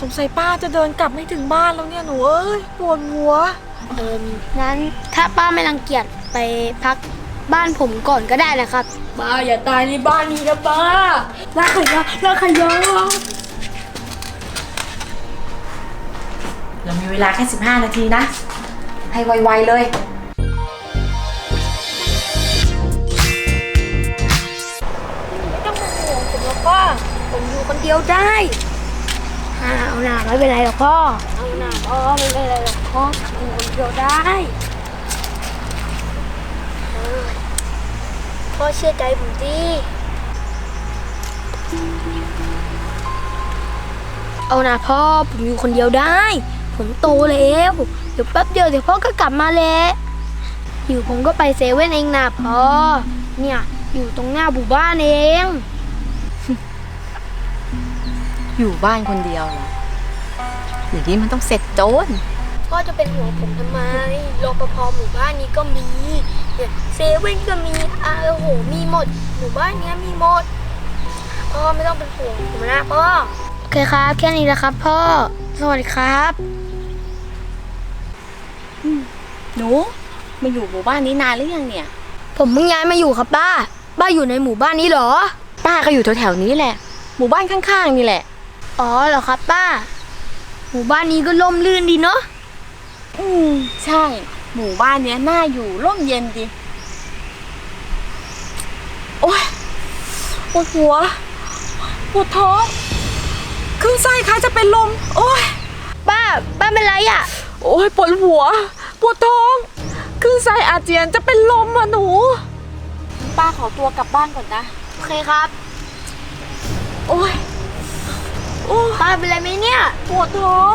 สงสัยป้าจะเดินกลับไม่ถึงบ้านแล้วเนี่ยหนูเอ้ยปวดหัว เอิมงั้นถ้าป้าไม่รังเกียจไปพักบ้านผมก่อนก็ได้นะครับ ป้าอย่าตายในบ้านนี้นะป้าลากขยะลากขยะเรามีเวลาแค่ 15 นาทีนะ ให้ไวๆเลย ไม่ต้องเป็นห่วงผมหรอกพ่อผมอยู่คนเดียวได้ อ่าเอาหนาไม่เป็นไรหรอกพ่อ เอาหนาพ่อไม่เป็นไรหรอกพ่ออยู่คนเดียวได้เออพ่อเชื่อใจผมดิเอาหนาพ่อผมอยู่คนเดียวได้ ผมโตแล้วเดี๋ยวแป๊บเดียวเดี๋ยวพ่อก็กลับมาแล้วอยู่ผมก็ไปเซเว่นเองนะพ่อเนี่ยอยู่ตรงหน้าหมู่บ้านเอง อยู่บ้านคนเดียวเหรออย่างนี้มันต้องเสร็จโจนพ่อจะเป็นห่วงผมทำไมรปภหมู่บ้านนี้ก็มีเนี่ยเซเว่นก็มีอาโอ้โห มีหมด หมู่บ้านเนี้ยมีหมด พ่อไม่ต้องเป็นห่วงผมนะพ่อ โอเคครับ แค่นี้แหละครับพ่อ สวัสดีครับหนูมาอยู่หมู่บ้านนี้นานหรือยังเนี่ย ผมเพิ่งย้ายมาอยู่ครับป้า ป้าอยู่ในหมู่บ้านนี้เหรอ ป้าก็อยู่แถวๆนี้แหละ หมู่บ้านข้างๆนี่แหละ อ๋อเหรอครับป้า หมู่บ้านนี้ก็ร่มรื่นดีเนาะ อืมใช่ หมู่บ้านเนี้ยน่าอยู่ร่มเย็นดี โอ๊ยปวดหัวปวดท้องขึ้นไส้คล้ายจะเป็นลม โอ๊ยป้า ป้าเป็นไรอะ โอ้ยปวดหัวปวดท้องขึ้นไส้อาเจียนจะเป็นลมอะหนู ป้าขอตัวกลับบ้านก่อนนะ โอเคครับ เป็นไรไหมเนี่ยปวดท้อง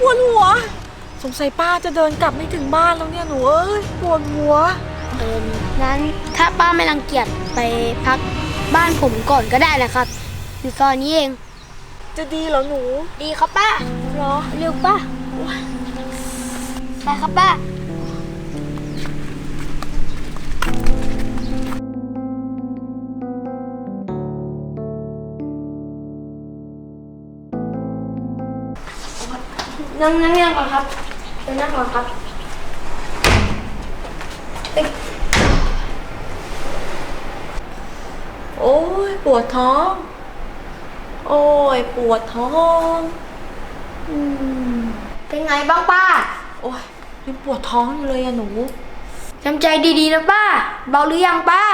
ปวดหัว สงสัยป้าจะเดินกลับไม่ถึงบ้านแล้วเนี่ยหนูเอ้ยปวดหัว เอองั้นถ้าป้าไม่รังเกียจไปพักบ้านผมก่อนก็ได้นะครับอยู่ซอยนี้เอง จะดีเหรอหนู ดีครับป้าเหรอเร็วป้าไปครับป้า นั่งนั่งนั่งก่อนครับไปนั่งก่อนครับโอ้ยปวดท้อง โอ้ยปวดท้องอืมเป็นไงบ้างป้า โอ้ยยังปวดท้องอยู่เลยอะหนูจำใจดีๆนะป้า เบาหรือยังป้า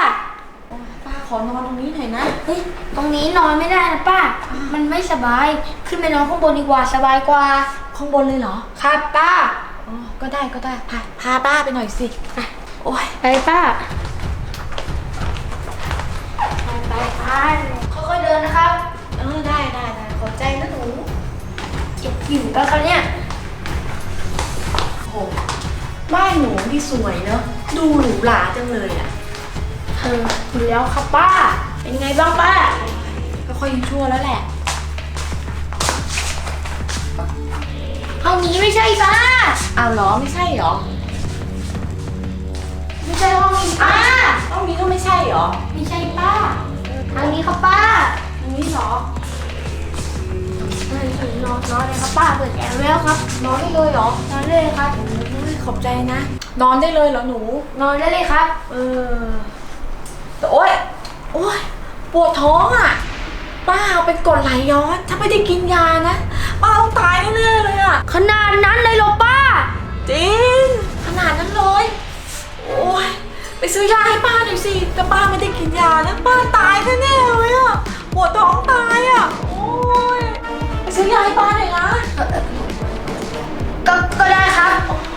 โอ้ยป้าขอนอนตรงนี้หน่อยนะ เฮ้ย ตรงนี้นอนไม่ได้นะป้า มันไม่สบาย ขึ้นไปนอนข้างบนดีกว่าสบายกว่า ข้างบนเลยเหรอ ครับป้าอ๋อก็ได้ก็ได้พาพาป้าไปหน่อยสิอะโอ้ยไปป้าไปไปไปค่อยๆเดินนะครับ เออได้ได้ได้ขอบใจนะหนูเจ็บอยู่ป้าครับเนี่ยโอ้บ้านหนูที่สวยเนอะดูหรูหราจังเลยอะเอออยู่แล้วครับป้า เป็นไงบ้างป้าก็ค่อยยังชั่วแล้วแหละ ห้องนี้ไม่ใช่ป้าเอาเหรอไม่ใช่เหรอ ไม่ใช่ห้องนี้ป้าต้องนี้ก็ไม่ใช่เหรอ ไม่ใช่ป้าทางนี้ครับป้าตรงนี้เหรอเออนอนนอนเลยครับป้าเปิดแอร์แล้วครับ นอนได้เลยเหรอนอนเลยครับอุ้ยขอบใจนะ นอนได้เลยเหรอหนู นอนได้เลยครับ เออแต่โอ๊ยโอ๊ยปวดท้องอะ ป้าเป็นกรดไหลย้อน ถ้าไม่ได้กินยานะ ป้าต้องตายแน่ๆเลยอะขนาดนั้นเลยเหรอป้า จริง ขนาดนั้นเลย โอ๊ยไปซื้อยาให้ป้าหน่อยสิ แต่ป้าไม่ได้กินยานะป้าตายแน่ๆเลยอะปวดท้องตายอะโอ๊ยไปซื้อยาให้ป้าหน่อยนะ ก็ก็ได้ครับ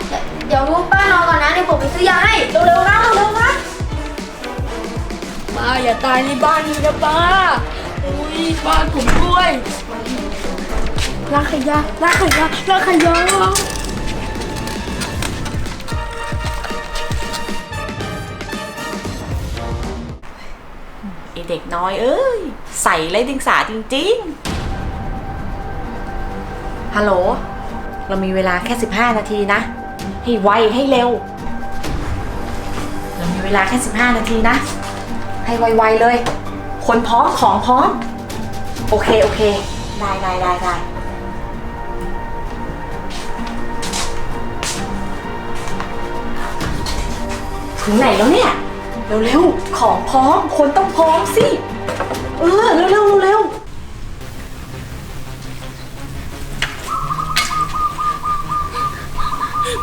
เดี๋ยวเดี๋ยวป้านอนก่อนนะเดี๋ยวผมไปซื้อยาให้ เร็วๆนะเร็วๆนะ ป้าอย่าตายในบ้านนี้นะป้า อุ้ยบ้านผมด้วย ลากขยะลากขยะลากขยะไอเด็กน้อยเอ้ย ใส่ไรดิงสาจริงๆ ฮัลโหล เรามีเวลาแค่ 15 นาทีนะ ให้ไวให้เร็ว เรามีเวลาแค่ 15 นาทีนะ ให้ไวๆเลย คนพร้อมของพร้อม โอเค โอเค ได้ได้ได้ได้ ถึงไหนแล้วเนี่ย เร็วๆ ของพร้อม คนต้องพร้อมสิ เออ เร็วๆเร็วๆ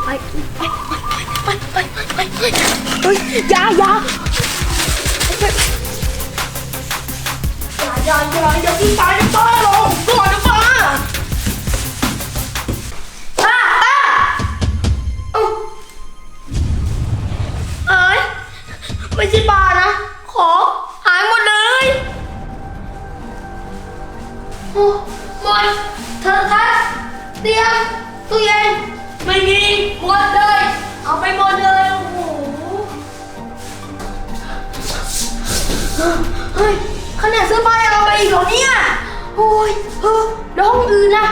ไปไปไปไปไปไปไปเฮ้ยอยาอยาอย่าอย่าอย่าพี่ตาย ตียงตู้เย็นไม่มีหมดเลย เอาไปหมดเลยโอ้โหเฮ้ยขนาดเสื้อผ้ายังเอาไปอีกเหรอเนี่ยโอ้ยเออแล้วห้องอื่นนะ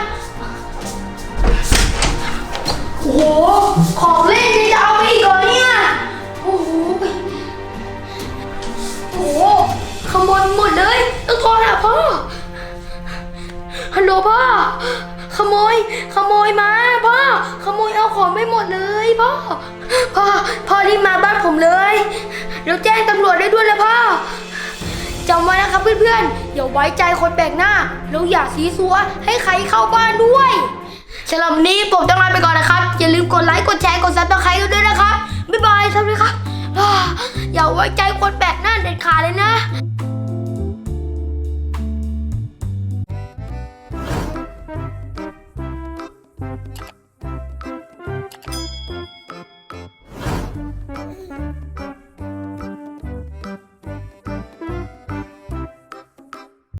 โอ้โหของเล่นยังจะเอาไปอีกเหรอเนี่ยโอ้โหโอ้โหขโมยหมดเลยต้องโทรหาพ่อฮัลโหลพ่อขโมย ยมาพ่อขโมยเอาของไปหมดเลยพ่อพ่อพ่อรีบมาบ้านผมเลยแล้วแจ้งตำรวจได้ด้วยเลยพ่อจำไว้นะครับเพื่อนๆอย่าไว้ใจคนแปลกหน้าแล้วอย่าซีซัวให้ใครเข้าบ้านด้วยสำหรับนี้ผมต้องลาไปก่อนนะครับ อย่าลืมกดไลค์กดแชร์กดซับสไครต์ด้วยนะครับบ๊ายบายสวัสดีครับอ่าอย่าไว้ใจคนแปลกหน้าเด็ดขาดเลยนะ